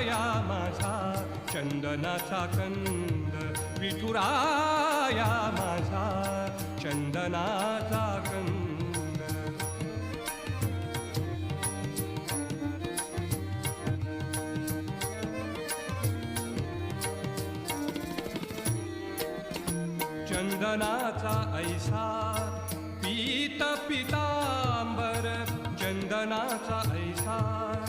विठुराया माझा चंदनाचा कंद. विठुराया माझा चंदनाचा कंद. चंदनाचा ऐसा पीत पितांबर. चंदनाचा ऐसा.